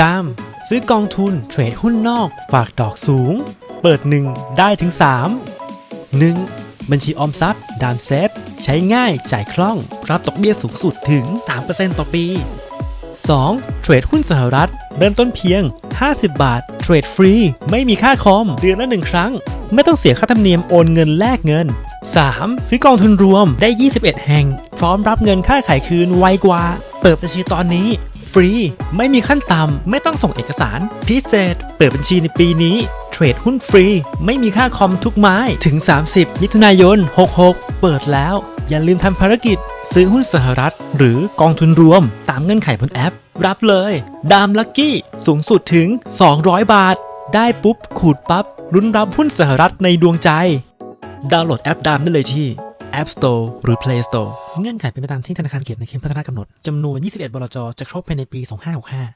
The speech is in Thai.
ดามซื้อกองทุนเทรดหุ้นนอกฝากดอกสูง เปิด 1 ได้ถึง 3 1. บัญชีออมทรัพย์ ดามเซฟ ใช้ง่ายจ่ายคล่อง รับดอกเบี้ยสูงสุดถึง 3%ต่อปี 2. เทรดหุ้นสหรัฐ เริ่มต้นเพียง 50 บาท เทรดฟรี ไม่มีค่าคอม เดือนละหนึ่งครั้ง ไม่ต้องเสียค่าธรรมเนียมโอนเงินแลกเงิน 3. ซื้อกองทุนรวมได้ 21 แห่ง พร้อมรับเงินค่าขายคืนไวกว่า เปิดบัญชีตอนนี้ ฟรี ไม่มีขั้นต่ำไม่ต้องส่งเอกสาร พิเศษ เปิดบัญชีในปีนี้ เทรดหุ้นฟรี ไม่มีค่าคอมทุกไม้ถึง 30 มิถุนายน 66 เปิดแล้ว อย่าลืมทำภารกิจ ซื้อหุ้นสหรัฐ หรือกองทุนรวม ตามเงื่อนไขบนแอป รับเลย ดามลัคกี้ สูงสุดถึง 200 บาท ได้ปุ๊บขูดปั๊บลุ้นรับหุ้นสหรัฐในดวงใจ ดาวน์โหลดแอปดามได้เลยที่ App Store หรือ Play Store เงื่อนไขเป็นไปตามที่ธนาคารเขียนในเข็มพัฒนากำหนดจำนวน 21 บลจ จะครบภายในปี 2565